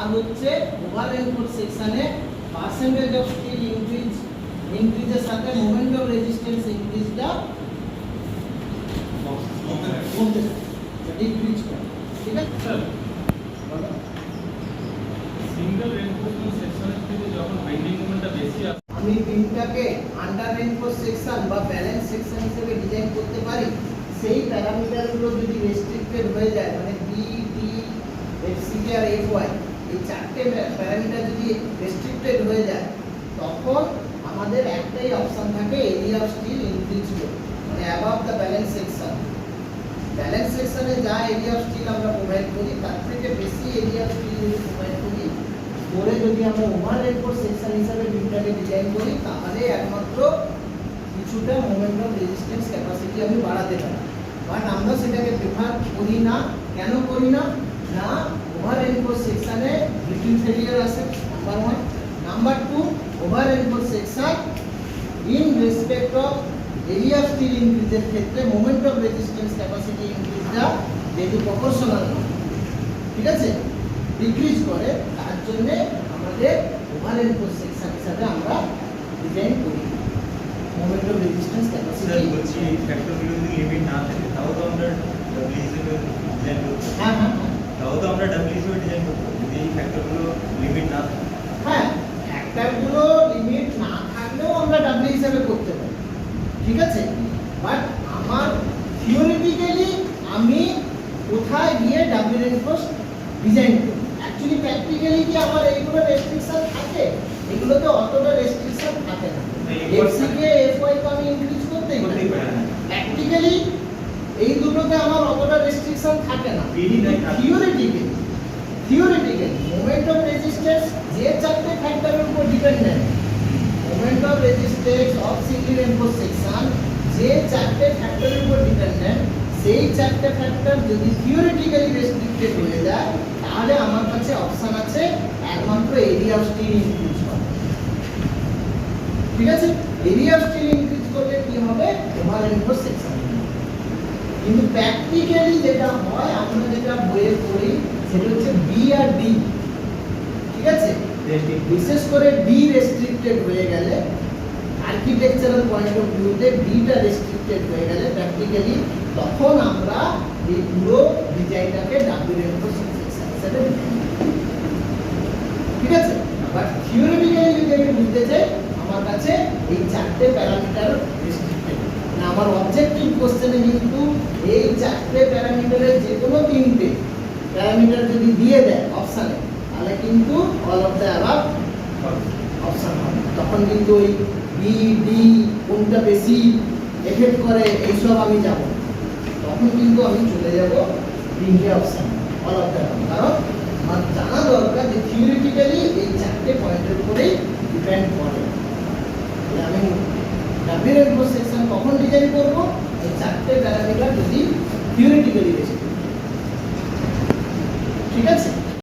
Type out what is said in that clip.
আর হচ্ছে over encode সেকশনে percentage of steel increase ইনক্রিজের সাথে মোমেন্ট অফ রেজিস্ট্যান্স ইনক্রিজটা ডিক্রিজ করে ঠিক আছে বলো। সিঙ্গেল রেনফোর্সমেন্ট সেকশনের থেকে যখন বাইন্ডিং মোমেন্টটা বেশি আসে আমি বিমটাকে আন্ডার রেনফোর্স সেকশন বা ব্যালেন্স সেকশন হিসেবে ডিজাইন করতে পারি সেই প্যারামিটারগুলো যদি রেস্ট্রিক্টেড হয়ে যায় মানে বি ডি এফসিকে আর এফ ওয়াই এই চারটে প্যারামিটার যদি রেস্ট্রিক্টেড হয়ে যায়, তখন আমাদের একটাই অপশন থাকে এরিয়া অফ স্টিল ইনক্রিজ মানে above the balance section balance সেকশনে যা এরিয়া অফ স্টিল আমরা প্রোভাইড করি, তার থেকে বেশি এরিয়া অফ স্টিল যদি প্রোভাইড করি করে যদি আমরা ওভার রেনফোর্স সেকশন হিসাবে বিমটাকে ডিজাইন করি, তাহলে একমাত্র কিছুটা মোমেন্ট অফ রেজিস্ট্যান্স ক্যাপাসিটি আমি বাড়াতে পারি। বাট আমরা সেটাকে প্রেফার করি না। কেন করি না? না ফেলিয়ার আছে number one number two over reinforce section in respect of area of steel ইনক্রিজের ক্ষেত্রে মোমেন্ট অফ রেজিস্ট্যান্স ক্যাপাসিটি ইনক্রিজটা যেহেতু প্রপোর্শনাল ঠিক আছে? ডিক্রিজ করে তার জন্যে আমাদের ওভার এনফোর্স সেকশন হিসাবে আমরা ডিজাইন করি। Moment of resistance sir capacity বলছি এই যদি লিমিট না থাকে তাও তো আমরা ডাব্লিউ ডিজাইন করতে হ্যাঁ হ্যাঁ হ্যাঁ। তাও তো আমরা ডাব্লিউ হিসেবে ডিজাইন করতে পারি যদি এই ফ্যাক্টরগুলো লিমিট না থাকে হ্যাঁ একটাগুলো লিমিট না থাকলেও আমরা ডাব্লিউ হিসাবে করতে পারি ঠিক আছে? বাট আমার থিওরিটিক্যালি আমি কোথায় গিয়ে ডাব্লিউ এনফোর্স ডিজাইন করি অ্যাকচুয়ালি প্র্যাকটিক্যালি কি আমার এইগুলো রেস্ট্রিকশন থাকে? এগুলোতে অতটা রেস্ট্রিকশন থাকে না। এফওয়াই তো আমি ইনক্রিজ করতেই পারি। প্র্যাকটিক্যালি এই দুটোতে আমার অতটা রেস্ট্রিকশন থাকে না। থিওরিটিক্যালি মোমেন্ট অফ রেজিস্ট্যান্স যে চারটে ফ্যাক্টরের উপর dependent moment of resistance of single enforce section যে চারটে ফ্যাক্টরের উপর ডিপেন্ডেন্ট সেই চারটে ফ্যাক্টর যদি থিওরিটিক্যালি রেস্ট্রিক্টেড হয়ে যায়, তাহলে আমার কাছে অপশন আছে একমাত্র এরিয়া অফ স্টিল ইনক্রিজ করা। ঠিক আছে? এরিয়া অফ স্টিল ইনক্রিজ করলে কি হবে? ওভার এনফোর্স সেকশন কিন্তু প্র্যাকটিক্যালি যেটা হয়, আমরা যেটা বইয়ে পড়ি, সেটা হচ্ছে বি আর ডি ঠিক আছে? বিশেষ করে ডি রেস্ট্রিক্টেড হয়ে গেলে আর্কিটেকচারাল পয়েন্ট অফ ভিউতে ডিটা রেস্ট্রিক্টেড হয়ে গেলে প্র্যাকটিক্যালি তখন আমরা এই পুরো ডিজাইনটাকে ডাব্লিউ ঠিক আছে? বাট থিওরিটিক্যালি যদি আমি বুঝতে চাই, আমার কাছে এই চারটে প্যারামিটার রেস্ট্রিক্টেড না আমার অবজেক্টিভ কোশ্চেনে কিন্তু এই চারটে প্যারামিটারের যে কোনো তিনটে প্যারামিটার যদি দিয়ে দেয় অপশানে কিন্তু all of the above option হবে। তখন কিন্তু ওই বি ডি কোনটা বেশি এফেক্ট করে, এইসব আমি যাব। তখন কিন্তু আমি চলে যাব তিনটে অপশান অল অফ দ্য কারণ আমার জানা দরকার যে থিওরিটিক্যালি এই চারটে পয়েন্টের উপরেই ডিপেন্ড করে। আমি ডাব্লিউ এনফোর্স সেকশন কখন ডিজাইন করব? এই চারটে প্যারামিটার যদি থিওরিটিক্যালি বেশি। ঠিক আছে?